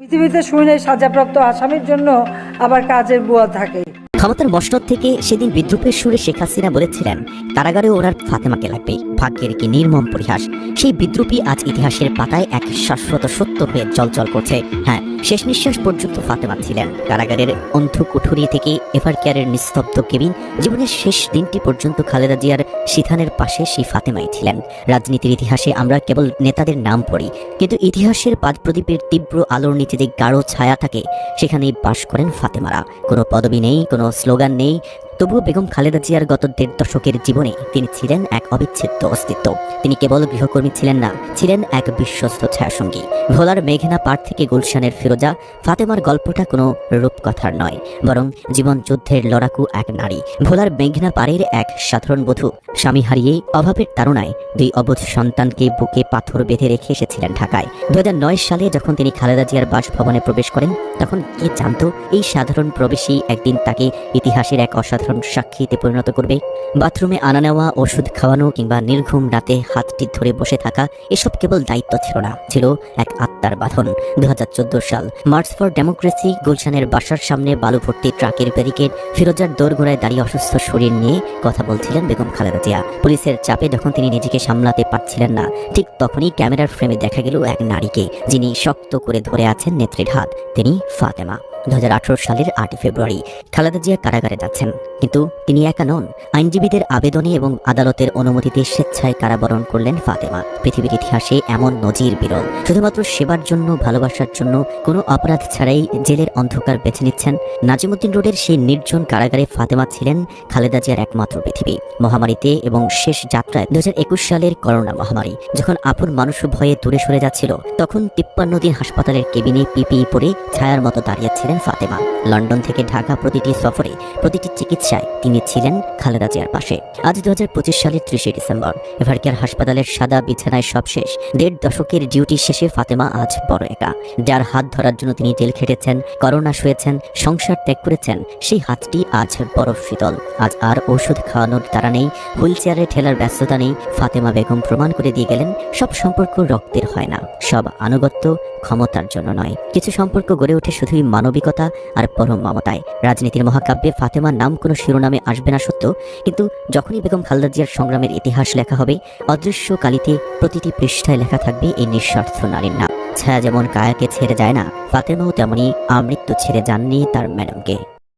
পৃথিবীতে শুনে সাজাপ্রাপ্ত আসামির জন্য আবার কাজের বুয়া থাকে। ক্ষমতার মসনদ থেকে সেদিন বিদ্রুপের সুরে শেখ হাসিনা বলেছিলেন, কারাগারে ওনার ফাতেমাকে লাগবে। ভাগ্যের কি নির্মম পরিহাস। সেই বিদ্রুপই আজ ইতিহাসের পাতায় এক শাশ্বত সত্য হয়ে জলজল করছে। হ্যাঁ শেষ নিঃশ্বাস পর্যন্ত ফাতেমা ছিলেন। কারাগারের অন্ধ কুঠুরি থেকে এভার কেয়ারের নিস্তব্ধ কেবিন জীবনের শেষ দিনটি পর্যন্ত খালেদা জিয়ার সিথানের পাশে সেই ফাতেমাই ছিলেন। রাজনীতির ইতিহাসে আমরা কেবল নেতাদের নাম পড়ি, কিন্তু ইতিহাসের পাদপ্রদীপের তীব্র আলোর নিচে যে গাঢ় ছায়া থাকে, সেখানেই বাস করেন ফাতেমারা। কোনো পদবি নেই, কোনো স্লোগান নেই তবুও বেগম খালেদা জিয়ার গত দেড় দশকের জীবনে তিনি ছিলেন এক অবিচ্ছেদ্য অস্তিত্ব। তিনি কেবল গৃহকর্মী ছিলেন না, ছিলেন এক বিশ্বস্ত ছায়াসঙ্গী। ভোলার মেঘনা পাড় থেকে গুলশানের ফিরোজা, ফাতেমার গল্পটা কোনো রূপকথার নয়, বরং জীবন যুদ্ধের লড়াকু এক নারী। ভোলার মেঘনা পাড়ের এক সাধারণ বধূ, স্বামী হারিয়ে অভাবের তাড়নায় দুই অবধ সন্তানকে বুকে পাথর বেঁধে রেখে এসেছিলেন ঢাকায়। দু হাজার নয় সালে যখন তিনি খালেদা জিয়ার বাসভবনে প্রবেশ করেন, তখন কে জানতো এই সাধারণ প্রবেশই একদিন তাকে ইতিহাসের এক অসাধারণ সাক্ষীতে পরিণত করবে। বাথরুমে আনা নেওয়া, ওষুধ খাওয়ানো কিংবা নির্ঘুম রাতে হাতটি ধরে বসে থাকা এসব কেবল দায়িত্ব ছিল না, ছিল এক আত্মার বাঁধন। দু সাল, মার্চ ফর ডেমোক্রেসি, গুলশানের বাসার সামনে বালু ভর্তি ট্রাকের ব্যারিকেড, ফিরোজার দোরগোড়ায় দাঁড়িয়ে অসুস্থ শরীর নিয়ে কথা বলছিলেন বেগম খালেদা জিয়া। পুলিশের চাপে যখন তিনি নিজেকে সামলাতে পারছিলেন না, ঠিক তখনই ক্যামেরার ফ্রেমে দেখা গেল এক নারীকে, যিনি শক্ত করে ধরে আছেন নেত্রীর হাত, তিনি ফাতেমা। দু হাজার আঠেরো সালের আটই ফেব্রুয়ারি খালেদা জিয়া কারাগারে যাচ্ছেন। কিন্তু তিনি একা নন। আইনজীবীদের আবেদনে এবং আদালতের অনুমতিতে স্বেচ্ছায় কারাবরণ করলেন ফাতেমা। পৃথিবীর ইতিহাসে এমন নজির বিরল। শুধুমাত্র সেবার জন্য, ভালোবাসার জন্য কোনো অপরাধ ছাড়াই জেলের অন্ধকার বেছে নিচ্ছেন নাজিমুদ্দিন রোডের সেই নির্জন কারাগারে ফাতেমা ছিলেন খালেদা জিয়ার একমাত্র পৃথিবী। মহামারীতে এবং শেষ যাত্রায় দু হাজার একুশ সালের করোনা মহামারী, যখন আপন মানুষ ভয়ে দূরে সরে যাচ্ছিল, তখন তিপ্পান্ন দিন হাসপাতালের কেবিনে পিপিই পরে ছায়ার মতো দাঁড়িয়েছিলেন ফাতেমা। লন্ডন থেকে ঢাকা প্রতিটি সফরে, প্রতিটি চিকিৎসায় তিনি ছিলেন খালেদা জিয়ার পাশে। আজ দু সালের ত্রিশে ডিসেম্বর, এভারকেয়ার হাসপাতালের সাদা বিছানায় সব শেষ। দেড় দশকের ডিউটি শেষে ফাতেমা আজ বড় একা। যার হাত ধরার জন্য তিনি জেল খেটেছেন, করোনা শুয়েছেন, সংসার ত্যাগ করেছেন, সেই হাতটি আজ বরফ শীতল। আজ আর ওষুধ খাওয়ানোর তারা নেই, হুইল চেয়ারে ঠেলার ব্যস্ততা নেই। ফাতেমা বেগম প্রমাণ করে দিয়ে গেলেন, সব সম্পর্ক রক্তের হয় না। সব আনুগত্য ক্ষমতার জন্য নয়। কিছু সম্পর্ক গড়ে ওঠে শুধুই মানবিকতা আর পরম মমতায়। রাজনীতির মহাকাব্যে ফাতেমার নাম কোনো শিরোনামে আসবে না সত্য কিন্তু যখনই বেগম খালেদা জিয়ার সংগ্রামের ইতিহাস লেখা হবে অদৃশ্য কালিতে প্রতিটি পৃষ্ঠায় লেখা থাকবে এই নিঃস্বার্থ নারীর নাম। ছায়া যেমন কায়াকে ছেড়ে যায় না, ফাতেমাও তেমনি আমৃত্যু ছেড়ে যাননি তার ম্যাডামকে।